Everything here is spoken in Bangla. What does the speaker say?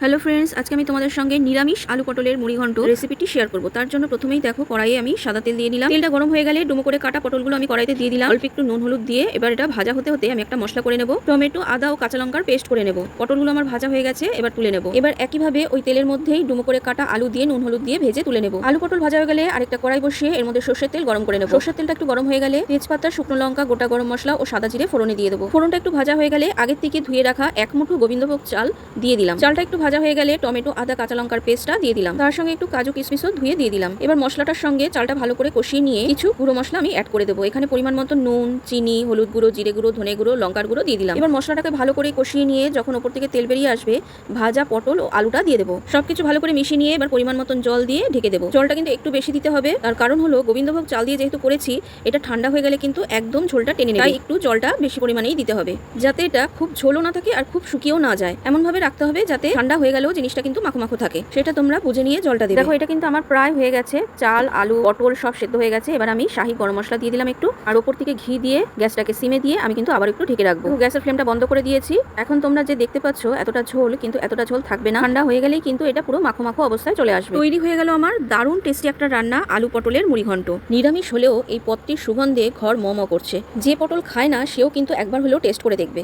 হ্যালো ফ্রেন্ডস আজকে আমি তোমাদের সঙ্গে নিরামিষ আলু পটলের মুড়িঘণ্ট রেসিপিটি শেয়ার করব। তার জন্য প্রথমেই দেখো কড়াইয়ে আমি সাদা তেল দিয়ে নিলাম তেলটা গরম হয়ে গেলে ডুমো করে কাটা পটলগুলো আমি কড়াইতে দিয়ে দিলাম। অল্প একটু নুন হলুদ দিয়ে এবার এটা ভাজা হতে হতে আমি একটা মশলা করে নেব। টমেটো, আদা ও কাঁচা লঙ্কার পেস্ট করে নেব। পটলগুলো আমার ভাজা হয়ে গেছে, এবার তুলে নেব। এবার একইভাবে ওই তেলের মধ্যেই ডুমো করে কাটা আলু দিয়ে নুন হলুদ দিয়ে ভেজে তুলে নেব। আলু পটল ভাজা হয়ে গেলে আরেকটা কড়াই বসিয়ে এর মধ্যে সর্ষের তেল গরম করে নেব। সর্ষের তেলটা একটু গরম হয়ে গেলে তেজপাতা, শুকনো লঙ্কা, গোটা গরম মশলা ও সাদা জিরে ফোড়নে দিয়ে দেবো। ফোড়নটা একটু ভাজা হয়ে গেলে আগের থেকে ধুয়ে রাখা এক মুঠো গোবিন্দভোগ চাল দিয়ে দিলাম। চালটা একটু ভাজা হয়ে গেলে টমেটো, আদা, কাঁচা লঙ্কার পেস্টটা দিয়ে দিলাম। তার সঙ্গে একটু কাজু কিশমিশও ধুয়ে দিয়ে দিলাম। এবার মশলাটার সঙ্গে চালটা ভালো করে কষিয়ে নিয়ে কিছু গুঁড়ো মশলা আমি অ্যাড করে দেবো। এখানে পরিমাণ মতো নুন, চিনি, হলুদ গুঁড়ো, জিরে গুঁড়ো, ধনে গুঁড়ো, লঙ্কার গুঁড়ো দিয়ে দিলাম। এবার মশলাটাকে ভালো করে কষিয়ে নিয়ে যখন ওপর থেকে তেল বেরিয়ে আসবে, ভাজা পটল ও আলুটা দিয়ে দেবো। সবকিছু ভালো করে মিশিয়ে নিয়ে এবার পরিমাণ মতন জল দিয়ে ঢেকে দেবো। জলটা কিন্তু একটু বেশি দিতে হবে। তার কারণ হলো গোবিন্দভোগ চাল দিয়ে যেহেতু করেছি, এটা ঠান্ডা হয়ে গেলে কিন্তু একদম ঝোলটা টেনে নেবে। তাই একটু জলটা বেশি পরিমাণেই দিতে হবে। যাতে এটা খুব ঝোলও না থাকে আর খুব শুকিয়েও না যায়। এমন ভাবে রাখতে হবে যাতে ঠান্ডা হয়ে গেলেও জিনিসটা কিন্তু মাখো মাখো থাকে। সেটা তোমরা বুঝে নিয়ে জলটা দেবে। দেখো এটা কিন্তু আমার প্রায় হয়ে গেছে। চাল আলু পটল সব সেদ্ধ হয়ে গেছে। এবার আমি শাহি গরম মশলা দিয়ে দিলাম একটু। আর ওপর থেকে ঘি দিয়ে গ্যাসটাকে সিমে দিয়ে আমি কিন্তু আবার একটু ঢেকে রাখব। গ্যাসের ফ্লেমটা বন্ধ করে দিয়েছি। এখন তোমরা যে দেখতে পাচ্ছ এতটা ঝোল কিন্তু এতটা ঝোল থাকবে না। ঠান্ডা হয়ে গেলেই কিন্তু এটা পুরো মাখো মাখো অবস্থায় চলে আসবে। তৈরি হয়ে গেল আমার দারুণ টেস্টি একটা রান্না আলু পটলের মুড়ি ঘন্ট। নিরামিষ হলেও এই পদটির সুগন্ধে ঘর মম করছে। যে পটল খায় না সেও কিন্তু একবার হলেও টেস্ট করে দেখবে।